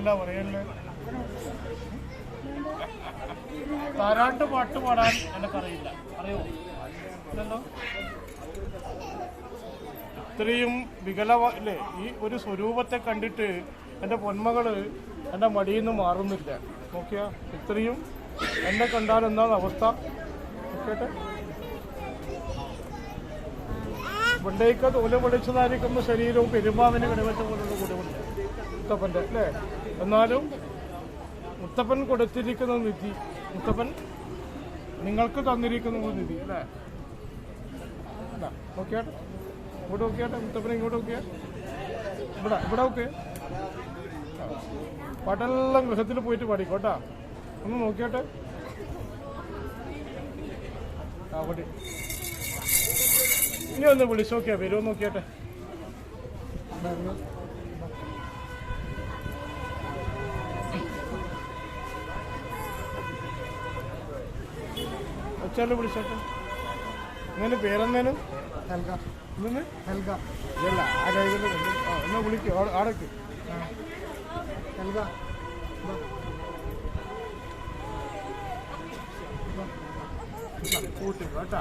എന്നല്ല പറയല്ലേ താരാട്ട് പാട്ട് പാടാൻ എനിക്കറിയില്ല അറിയോ ഇല്ലല്ലോ ഇത്രയും വികല അല്ലേ ഈ ഒരു സ്വരൂപത്തെ കണ്ടിട്ട് എന്റെ പൊന്മകൾ എന്റെ മടിയിൽ നിന്ന് മാറുന്നില്ല. നോക്കിയാ ഇത്രയും എന്നെ കണ്ടാൽ എന്താണ് അവസ്ഥ? നോക്കിയട്ടെ പണ്ടേക്ക് തോല പൊളിച്ചതായിരിക്കുന്ന ശരീരവും പെരുമാവിന് കിടവറ്റ പോലുള്ള കുടവുണ്ട് മുത്തപ്പന്റെ അല്ലേ? എന്നാലും മുത്തപ്പൻ കൊടുത്തിരിക്കുന്ന നിധി മുത്തപ്പൻ നിങ്ങൾക്ക് തന്നിരിക്കുന്ന നിധി അല്ലേ? നോക്കിയാട്ടെ ഇങ്ങോട്ട് നോക്കിയാട്ടെ? മുത്തപ്പൻ ഇങ്ങോട്ട് നോക്കിയാ? ഇവിടെ ഇവിടെ നോക്ക്. പാട്ടെല്ലാം ഗൃഹത്തിൽ പോയിട്ട് പാടിക്കോട്ടാ. ഒന്ന് നോക്കിയാട്ടെ? ആ ഇനി ഒന്ന് വിളിച്ചു നോക്കിയാ വരുമോ നോക്കിയാട്ടെ. വെച്ചാലും വിളിച്ചോട്ടെ. ഇങ്ങനെ പേരെന്തേനും? ഹെൽഗ. ഇന്ന് ഹെൽഗ. ഇല്ല ആ എന്നാ വിളിക്കും ആടക്ക്. ഹെൽഗ. കൂട്ടി കേട്ടാ.